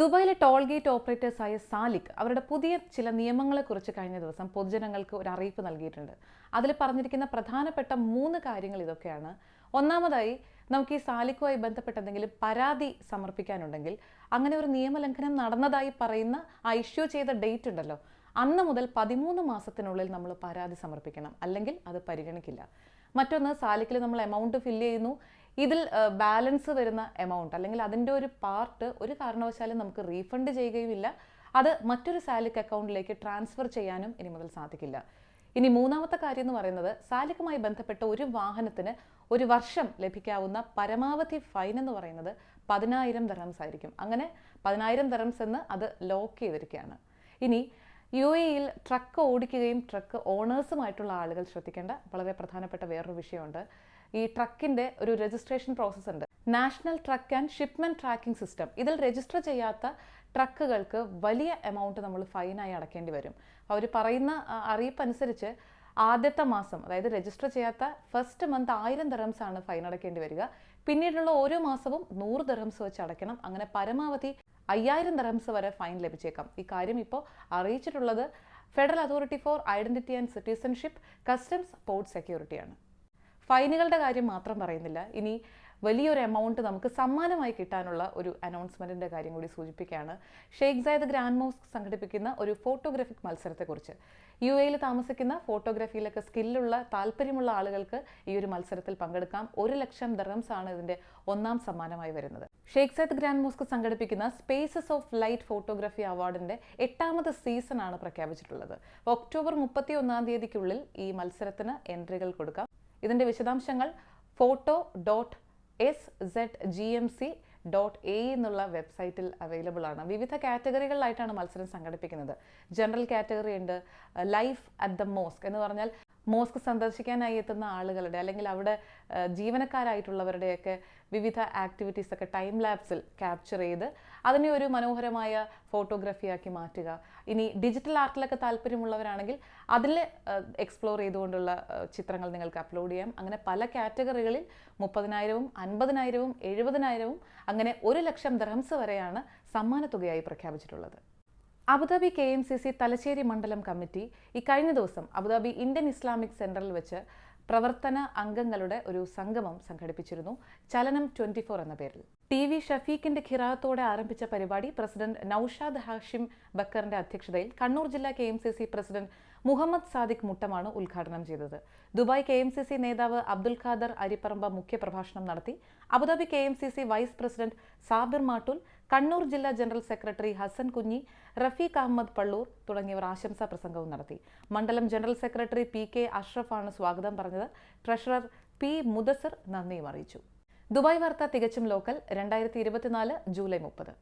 ദുബായിലെ toll gate ഓപ്പറേറ്റേഴ്സായ Salik അവരുടെ പുതിയ ചില നിയമങ്ങളെക്കുറിച്ച് കഴിഞ്ഞ ദിവസം പൊതുജനങ്ങൾക്ക് ഒരു അറിയിപ്പ് നൽകിയിട്ടുണ്ട്. അതിൽ പറഞ്ഞിരിക്കുന്ന പ്രധാനപ്പെട്ട മൂന്ന് കാര്യങ്ങൾ ഇതൊക്കെയാണ്. ഒന്നാമതായി നമുക്ക് ഈ സാലിക്കുമായി ബന്ധപ്പെട്ട എന്തെങ്കിലും പരാതി സമർപ്പിക്കാനുണ്ടെങ്കിൽ അങ്ങനെ ഒരു നിയമലംഘനം നടന്നതായി പറയുന്ന ആ ഇഷ്യൂ ചെയ്ത ഡേറ്റ് ഉണ്ടല്ലോ അന്ന് മുതൽ പതിമൂന്ന് മാസത്തിനുള്ളിൽ നമ്മൾ പരാതി സമർപ്പിക്കണം. അല്ലെങ്കിൽ അത് പരിഗണിക്കില്ല. മറ്റൊന്ന് സാലിക്കിൽ നമ്മൾ എമൗണ്ട് ഫില്ല് ചെയ്യുന്നു. ഇതിൽ ബാലൻസ് വരുന്ന എമൗണ്ട് അല്ലെങ്കിൽ അതിന്റെ ഒരു പാർട്ട് ഒരു കാരണവശാലും നമുക്ക് റീഫണ്ട് ചെയ്യുകയുമില്ല. അത് മറ്റൊരു സാലിക് അക്കൗണ്ടിലേക്ക് ട്രാൻസ്ഫർ ചെയ്യാനും ഇനി മുതൽ സാധിക്കില്ല. ഇനി മൂന്നാമത്തെ കാര്യം എന്ന് പറയുന്നത് സാലിക്കുമായി ബന്ധപ്പെട്ട ഒരു വാഹനത്തിന് ഒരു വർഷം ലഭിക്കാവുന്ന പരമാവധി ഫൈൻ എന്ന് പറയുന്നത് പതിനായിരം ദറംസ് ആയിരിക്കും. അങ്ങനെ പതിനായിരം ദറംസ് എന്ന് അത് ലോക്ക് ചെയ്തിരിക്കുകയാണ്. ഇനി യു എയിൽ ട്രക്ക് ഓടിക്കുകയും ട്രക്ക് ഓണേഴ്സുമായിട്ടുള്ള ആളുകൾ ശ്രദ്ധിക്കേണ്ട വളരെ പ്രധാനപ്പെട്ട വേറൊരു വിഷയമുണ്ട്. ഈ ട്രക്കിന്റെ ഒരു രജിസ്ട്രേഷൻ പ്രോസസ്സ് ഉണ്ട്. National truck and shipment tracking system ഇതിൽ രജിസ്റ്റർ ചെയ്യാത്ത ട്രക്കുകൾക്ക് വലിയ എമൗണ്ട് നമ്മൾ ഫൈനായി അടക്കേണ്ടി വരും. അവർ പറയുന്ന അറിയിപ്പ് അനുസരിച്ച് ആദ്യത്തെ മാസം അതായത് രജിസ്റ്റർ ചെയ്യാത്ത ഫസ്റ്റ് മന്ത് ആയിരം ദർഹംസ് ആണ് ഫൈൻ അടക്കേണ്ടി വരിക. പിന്നീടുള്ള ഓരോ മാസവും നൂറ് ദർഹംസ് വെച്ച് അടയ്ക്കണം. അങ്ങനെ പരമാവധി അയ്യായിരം ദർഹംസ് വരെ ഫൈൻ ലഭിച്ചേക്കാം. ഈ കാര്യം ഇപ്പോൾ അറിയിച്ചിട്ടുള്ളത് federal authority for identity and citizenship customs port സെക്യൂരിറ്റിയാണ് ഫൈനുകളുടെ കാര്യം മാത്രം പറയുന്നില്ല. ഇനി വലിയൊരു എമൗണ്ട് നമുക്ക് സമ്മാനമായി കിട്ടാനുള്ള ഒരു അനൗൺസ്മെന്റിന്റെ കാര്യം കൂടി സൂചിപ്പിക്കുകയാണ്. ഷെയ്ഖ് സയദ് ഗ്രാൻഡ് മോസ്ക് സംഘടിപ്പിക്കുന്ന ഒരു ഫോട്ടോഗ്രാഫിക് മത്സരത്തെക്കുറിച്ച്. യു എയിൽ താമസിക്കുന്ന ഫോട്ടോഗ്രാഫിയിലൊക്കെ സ്കില്ലുള്ള താല്പര്യമുള്ള ആളുകൾക്ക് ഈ ഒരു മത്സരത്തിൽ പങ്കെടുക്കാം. ഒരു ലക്ഷം ദർഹംസ് ആണ് ഇതിന്റെ ഒന്നാം സമ്മാനമായി വരുന്നത്. ഷെയ്ഖ് സയദ് ഗ്രാൻഡ് മോസ്ക് സംഘടിപ്പിക്കുന്ന സ്പേസസ് ഓഫ് ലൈറ്റ് ഫോട്ടോഗ്രാഫി അവാർഡിന്റെ എട്ടാമത് സീസണാണ് പ്രഖ്യാപിച്ചിട്ടുള്ളത്. ഒക്ടോബർ മുപ്പത്തി ഒന്നാം തീയതിക്കുള്ളിൽ ഈ മത്സരത്തിന് എൻട്രികൾ കൊടുക്കാം. ഇതിന്റെ വിശദാംശങ്ങൾ photo dot S Z G M C dot A എന്നുള്ള വെബ്സൈറ്റിൽ അവൈലബിൾ ആണ്. വിവിധ കാറ്റഗറികളിലായിട്ടാണ് മത്സരം സംഘടിപ്പിക്കുന്നത്. ജനറൽ കാറ്റഗറി ഉണ്ട്. ലൈഫ് അറ്റ് ദ മോസ്ക് എന്ന് പറഞ്ഞാൽ മോസ്ക് സന്ദർശിക്കാനായി എത്തുന്ന ആളുകളുടെ അല്ലെങ്കിൽ അവിടെ ജീവനക്കാരായിട്ടുള്ളവരുടെയൊക്കെ വിവിധ ആക്ടിവിറ്റീസ് ഒക്കെ ടൈം ലാപ്സിൽ ക്യാപ്ചർ ചെയ്ത് അതിനെ ഒരു മനോഹരമായ ഫോട്ടോഗ്രാഫിയാക്കി മാറ്റുക. ഇനി ഡിജിറ്റൽ ആർട്ടിലൊക്കെ താല്പര്യമുള്ളവരാണെങ്കിൽ അതിൽ എക്സ്പ്ലോർ ചെയ്തുകൊണ്ടുള്ള ചിത്രങ്ങൾ നിങ്ങൾക്ക് അപ്ലോഡ് ചെയ്യാം. അങ്ങനെ പല കാറ്റഗറികളിൽ മുപ്പതിനായിരവും അൻപതിനായിരവും എഴുപതിനായിരവും അങ്ങനെ ഒരു ലക്ഷം ദർഹംസ് വരെയാണ് സമ്മാനത്തുകയായി പ്രഖ്യാപിച്ചിട്ടുള്ളത്. Abu Dhabi K M C C Thalassery മണ്ഡലം കമ്മിറ്റി ഈ കഴിഞ്ഞ ദിവസം അബുദാബി ഇന്ത്യൻ ഇസ്ലാമിക് സെന്ററിൽ വെച്ച് പ്രവർത്തന അംഗങ്ങളുടെ ഒരു സംഗമം സംഘടിപ്പിച്ചിരുന്നു. ചലനം ട്വന്റി ഫോർ എന്ന പേരിൽ. ടി വി ഷഫീഖിന്റെ ഖിറാത്തോടെ ആരംഭിച്ച പരിപാടി പ്രസിഡന്റ് നൌഷാദ് ഹാഷിം ബക്കറിന്റെ അധ്യക്ഷതയിൽ കണ്ണൂർ ജില്ലാ K M C C president Muhammad Sadiq മുട്ടമാണ് ഉദ്ഘാടനം ചെയ്തത്. Dubai K M C C നേതാവ് അബ്ദുൽ ഖാദർ അരിപ്പറമ്പ മുഖ്യപ്രഭാഷണം നടത്തി. Abu Dhabi K M C C vice president Sabir Mattool Kannur ജില്ലാ ജനറൽ സെക്രട്ടറി ഹസൻ കുഞ്ഞി റഫീഖ് അഹമ്മദ് പള്ളൂർ തുടങ്ങിയവർ ആശംസാ പ്രസംഗവും നടത്തി. മണ്ഡലം ജനറൽ സെക്രട്ടറി പി കെ അഷ്റഫാണ് സ്വാഗതം പറഞ്ഞത്. ട്രഷറർ പി മുദസർ നന്ദിയും അറിയിച്ചു. ദുബായ് വാർത്ത തികച്ചും ലോക്കൽ. രണ്ടായിരത്തി ഇരുപത്തിനാല് ജൂലൈ മുപ്പത്.